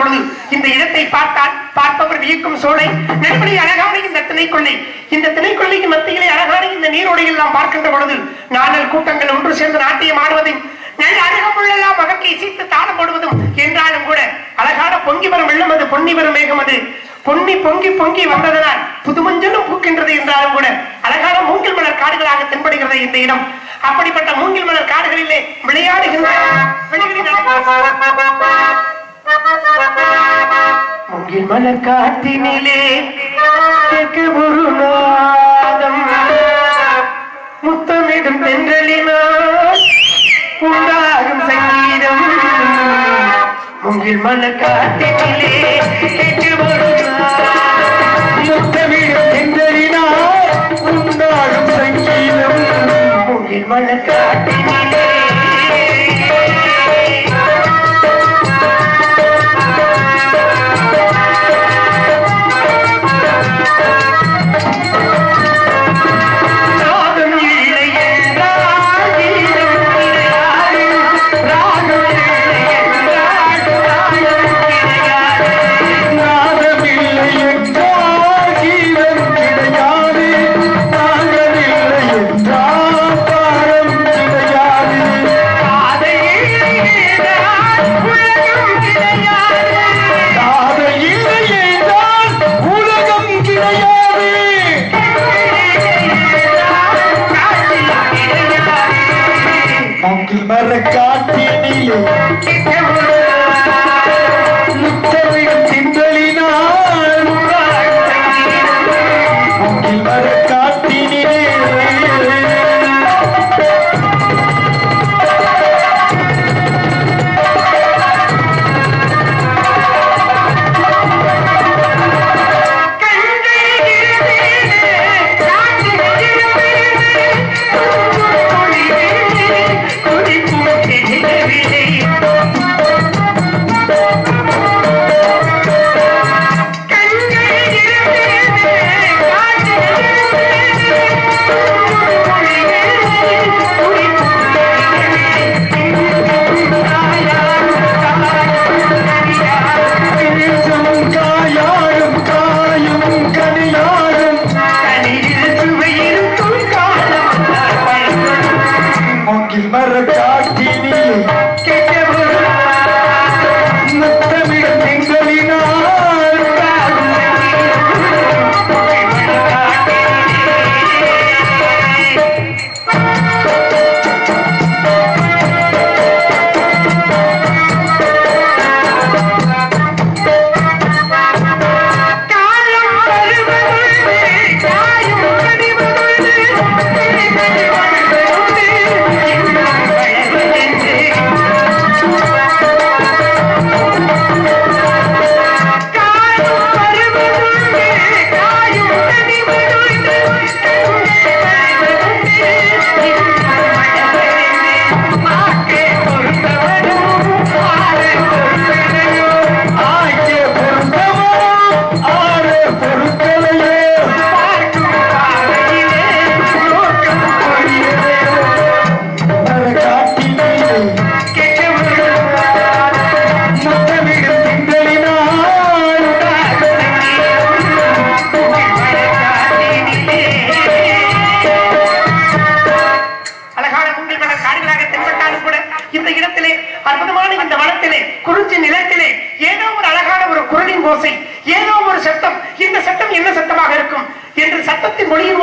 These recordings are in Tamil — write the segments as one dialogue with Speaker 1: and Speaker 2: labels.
Speaker 1: பொழுது இந்த இடத்தை பார்த்தால் பார்ப்பவர் வியக்கும் சோலை. நெடுமணி அழகான இந்த திணைக்கொள்ளை? இந்த திணைக்கொள்ளைக்கு மத்தியிலே அழகான இந்த நீரோடையில் நாம் பார்க்கின்ற பொழுது நாடல் கூட்டங்கள் ஒன்று சேர்ந்து நாட்டியம் ஆடுவதையும் நல்ல அருகமுள்ளெல்லாம் மகக்கை இசைத்து தாளம் போடுவதும் என்றாலும் கூட அழகான பொங்கி வரும் வெள்ளம் அது பொன்னி வரும் மேகம் அது. பொன்னி பொங்கி பொங்கி வந்ததனால் புதுமஞ்சளும் பூக்கின்றது என்றாலும் கூட அழகான மூங்கில் மலர் காடுகளாக தென்படுகிறது இந்த இடம். அப்படிப்பட்ட மூங்கில் மலர் காடுகளிலே விளையாடுகின்ற விளையாடி மலர் காட்டினிலே கேட்க ஒரு நாதம் முத்தமிடும் தென்றலினால் உண்டாகும் சங்கீதம். மூங்கில் மலர் காட்டினிலே கேட்க ஒரு நாதம்
Speaker 2: தென்றலினால் உண்டாகும் சங்கீதம்.
Speaker 1: மலர் காட்டினிலே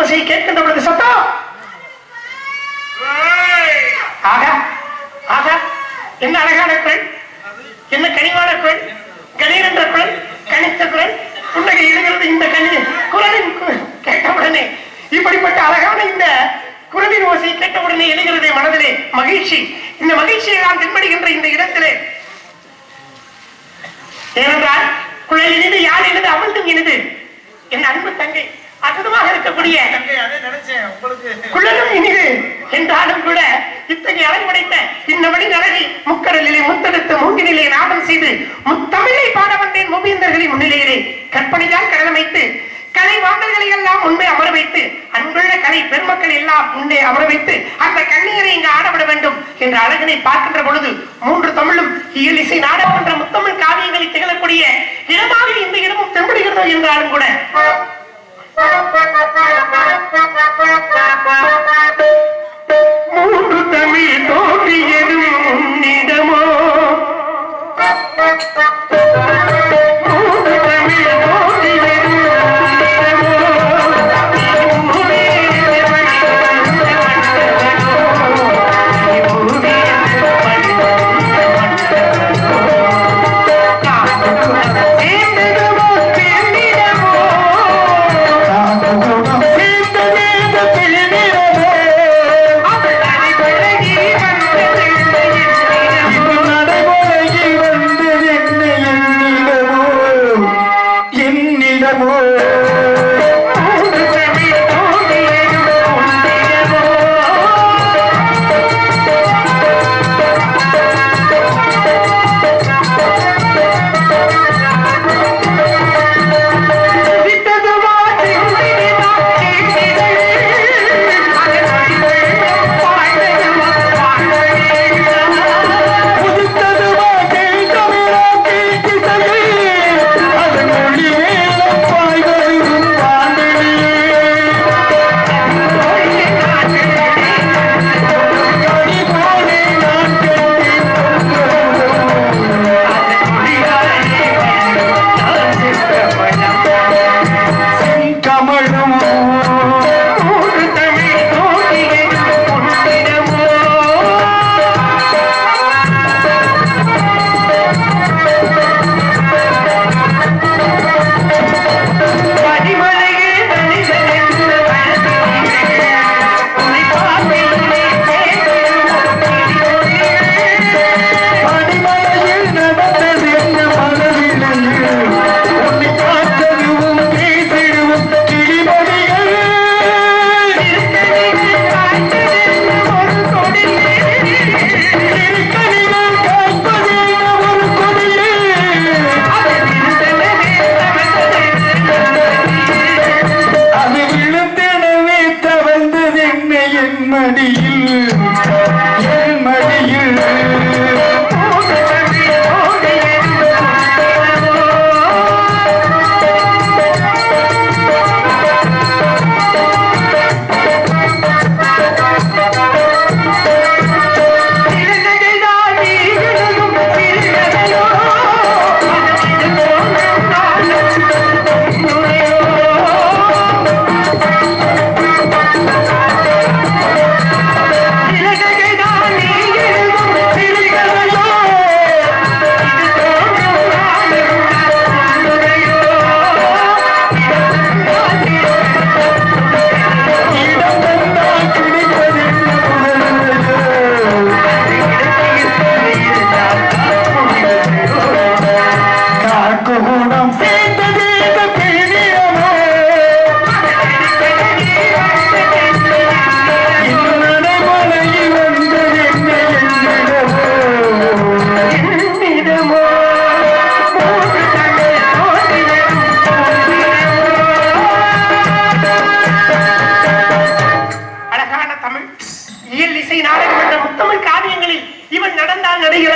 Speaker 1: ஓசையை கேட்கின்ற பொழுது சத்தம். ஆகா ஆகா என்ன அழகான குரல். என்ன கனிவான குரல். கணீர் என்ற குரல் கனித்த குரல். புன்னகை எழுகிறது இந்த கனி குரலின் கேட்டவுடனே இப்படிப்பட்ட அழகான இந்த குரலின் ஓசை கேட்டவுடனே எழுகிறது மனதிலே மகிழ்ச்சி. இந்த மகிழ்ச்சியை நான் தென்படுகின்ற இந்த இடத்திலே. ஏனென்றால் குழல் இனிது யார் இனிது அமிழ்தும் இனிது. என் அன்பு தங்கை. அற்புதமாக இருக்கக்கூடிய குழலும் இனிது என்றாலும் கூட இத்தகைய அழகு படைத்த இன்னபடி நலகி முக்கடலிலே முத்தெடுத்து மூங்கினிலே நாடம் செய்து முத்தமிழை பாட வந்தேன் மூவேந்தர்களின் முன்னிலையிலே. கற்பனையால் கடலமைத்து கலை மாந்தர்களை எல்லாம் முன்பே அமர வைத்து அன்புள்ள கலை பெருமக்கள் எல்லாம் முன்னே அமர வைத்து அந்த கண்ணீரை இங்கு ஆடவிட வேண்டும் என்ற அழகினை பார்க்கின்ற பொழுது மூன்று தமிழும் இயலிசை நாடகம் என்ற முத்தமிழ் காவியங்களை திகழக்கூடிய இடமாக இந்த இடமும் தெம்படுகிறதோ என்றாலும் கூட Ha ha ha ha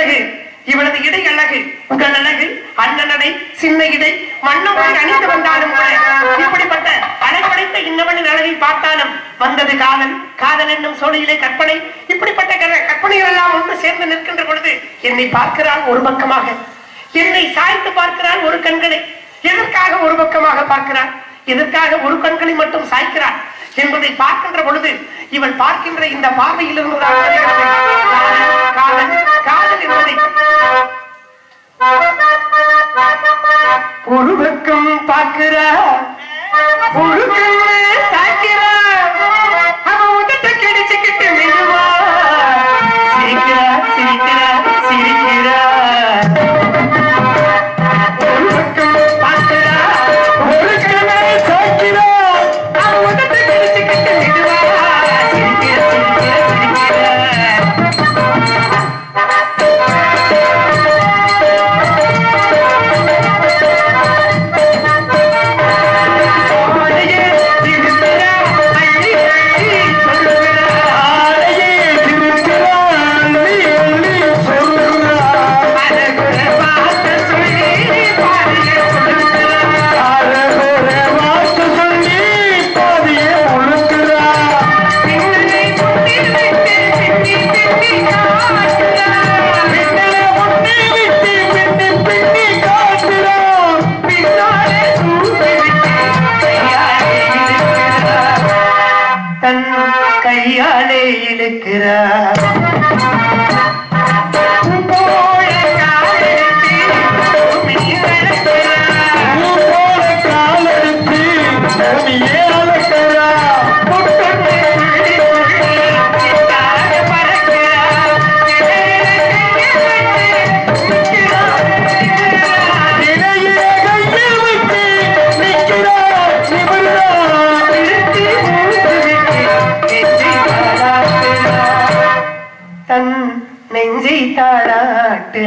Speaker 1: பிறகு இவனது இடை அழகு. உடல் அழகு அண்ணனடை சின்ன இடை மண்ணும் அணிந்து வந்தாலும் இப்படிப்பட்ட அழகுடைத்த இன்னவனின் அழகில் பார்த்தாலும் வந்தது காதல். காதல் என்னும் சோழியிலே கற்பனை. இப்படிப்பட்ட கற்பனைகள் எல்லாம் ஒன்று சேர்ந்து நிற்கின்ற பொழுது என்னை பார்க்கிறான் ஒரு பக்கமாக. என்னை சாய்த்து பார்க்கிறான் ஒரு கண்களை. எதற்காக ஒரு பக்கமாக பார்க்கிறான் எதற்காக ஒரு கண்களை மட்டும் சாய்க்கிறான் என்பதை பார்க்கின்ற பொழுது இவள் பார்க்கின்ற இந்த பார்வையில் இருந்துதான் காதல் என்பதை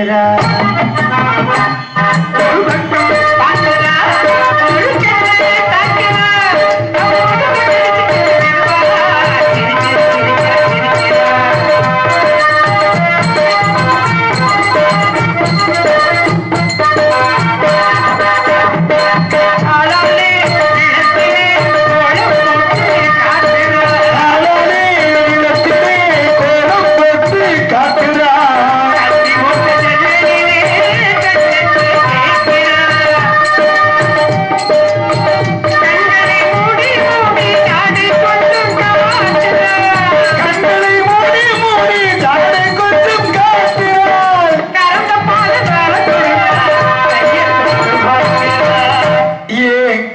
Speaker 1: तेरा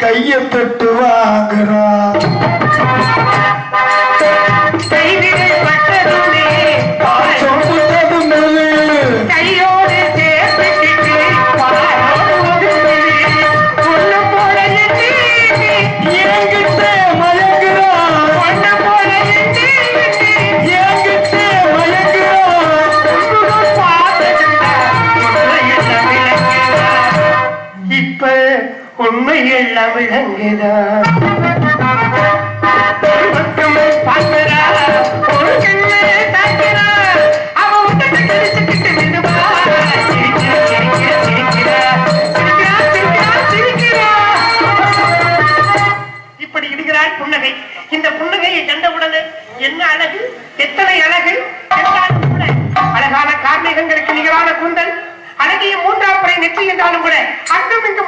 Speaker 1: கைய தொட்டு வாங்குறான் உண்மை எல்லாம் விளங்குதான் பார்க்கிறா புன்னகை. இந்த புன்னகையை கண்டவுடனே என்ன அழகு? எத்தனை அழகு? என்றாலும் கூட அழகான கார்மேகங்களுக்கு நிகரான கூந்தல் அழகிய மூன்றாம் முறை நெற்றி என்றாலும் கூட அங்கும் இங்கும்